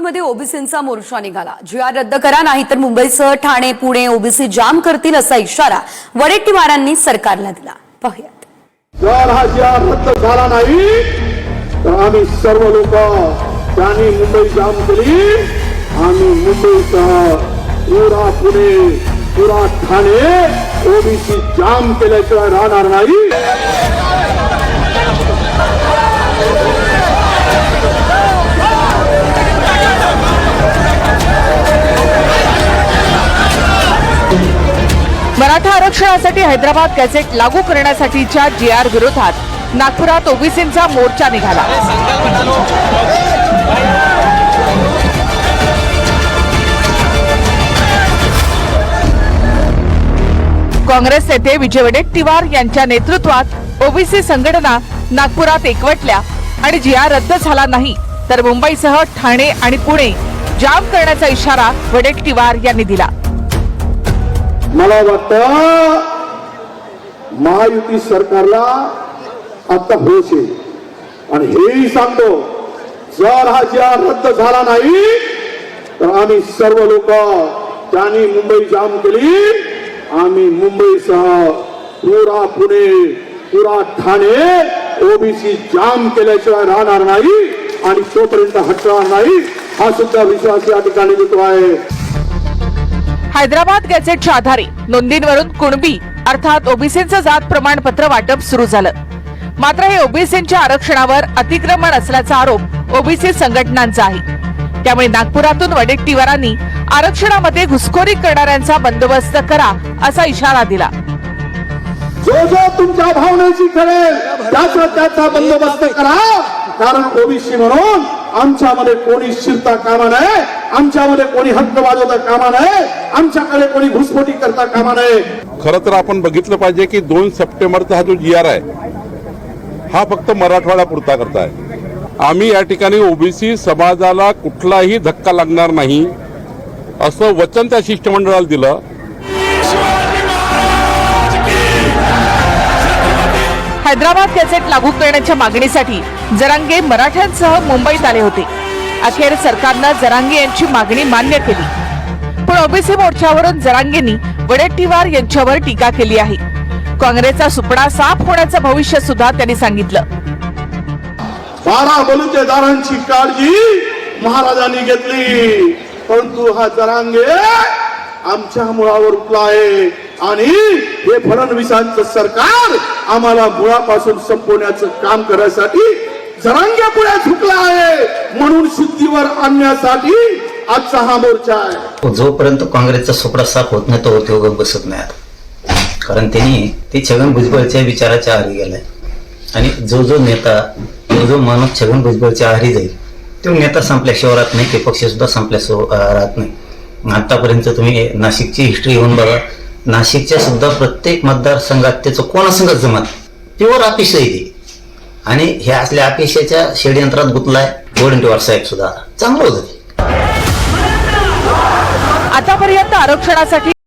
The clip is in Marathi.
मध्ये ओबीसींचा मोर्चा निघाला. जीआर रद्द करा नाहीतर मुंबईसह ठाणे पुणे ओबीसी जाम करतील असा इशारा वडेट्टीवारांनी सरकारला दिला. पाहुयात. जर हा जीआर रद्द झाला नाही तर आम्ही सर्व लोक त्यांनी मुंबई जाम केली. आम्ही मुंबईसह पुरा पुणे पुरा ठाणे ओबीसी जाम केल्याशिवाय राहणार नाही. मराठा आरक्षणासाठी हैदराबाद गॅझेट लागू करण्यासाठीच्या जी आर विरोधात नागपुरात ओबीसींचा मोर्चा निघाला. काँग्रेस नेते विजय वडेट्टीवार यांच्या नेतृत्वात ओबीसी संघटना नागपुरात एकवटल्या आणि जी आर रद्द झाला नाही तर मुंबईसह ठाणे आणि पुणे जाम करण्याचा इशारा वडेट्टीवार यांनी दिला. मला वाटतं महायुती सरकारला आता होश येईल आणि हेही सांगतो जर हा जी रद्द झाला नाही तर आम्ही सर्व लोक त्यांनी मुंबई जाम केली. आम्ही मुंबईसह पुरा पुणे पुरा ठाणे ओबीसी जाम केल्याशिवाय राहणार नाही आणि तोपर्यंत हटणार नाही हा सुद्धा विश्वास या ठिकाणी देतो आहे. हैदराबाद गॅझेटच्या आधारे नोंदींवरून कुणबी अर्थात ओबीसींचं जात प्रमाणपत्र वाटप सुरू झालं. मात्र हे ओबीसींच्या आरक्षणावर अतिक्रमण असल्याचा आरोप ओबीसी संघटनांचा आहे. त्यामुळे नागपुरातून वडेट्टीवारांनी आरक्षणामध्ये घुसखोरी करणाऱ्यांचा बंदोबस्त करा असा इशारा दिला. जो जो तुमच्या भावनेची करेल त्याचा त्याचा बंदोबस्त करा. कारण ओबीसी म्हणून आमच्यामध्ये कोणी शिरता कामा नये. आमच्यामध्ये कोणी हक्क वाजवता कामा नये. आमच्याकडे कोणी घुसखोटी करता कामा नये. खरं तर आपण बघितलं पाहिजे की दोन सप्टेंबरचा हा जो जी आर आहे हा फक्त मराठवाडा पुरता करता आहे. आम्ही या ठिकाणी ओबीसी समाजाला कुठलाही धक्का लागणार नाही असं वचन त्या शिष्टमंडळाला दिलं. हैदराबाद गॅझेट लागू करण्याच्या मागणीसाठी जरांगे मराठ्यांसह मुंबईत आले होते. अखेर सरकारनं जरांगे यांची मागणी मान्य केली. पण ओबीसी मोर्चावरून जरांगेंनी वडेट्टीवार यांच्यावर टीका केली आहे. काँग्रेसचा सुपडा साफ होण्याचं भविष्य सुद्धा त्यांनी सांगितलं. बारा बलुतेदारांची काळजी महाराजांनी घेतली. परंतु हा जरांगे आमच्या मुळावर उठला आहे. आणि हे फडणवीसांचं सरकार आम्हाला मुळापासून संपवण्याचं काम करण्यासाठी जरांगे झुकला आहे. म्हणून सिद्धीवर आणण्यासाठी आजचा हा मोर्चा आहे. जोपर्यंत काँग्रेसचा सुपडा साफ होत नाही तो उद्योग बसत नाही कारण त्यांनी ते छगन भुजबळच्या विचाराच्या आहारी गेलाय आणि जो जो नेता जो जो माणूस छगन भुजबळच्या आहारी जाईल तो नेता संपल्याशिवाय राहत नाही ते पक्ष सुद्धा संपल्याशिवाय राहत नाही. आतापर्यंत तुम्ही नाशिकची हिस्ट्री घेऊन बघा. नाशिकच्या सुद्धा प्रत्येक मतदारसंघात त्याचं कोणासंघात जमात प्युअर अपेक्षा आहे आणि हे असल्या अपेक्षेच्या षडयंत्रात गुतलाय गोडंटीवार साहेब सुद्धा. चांगलं होतं आतापर्यंत आरक्षणासाठी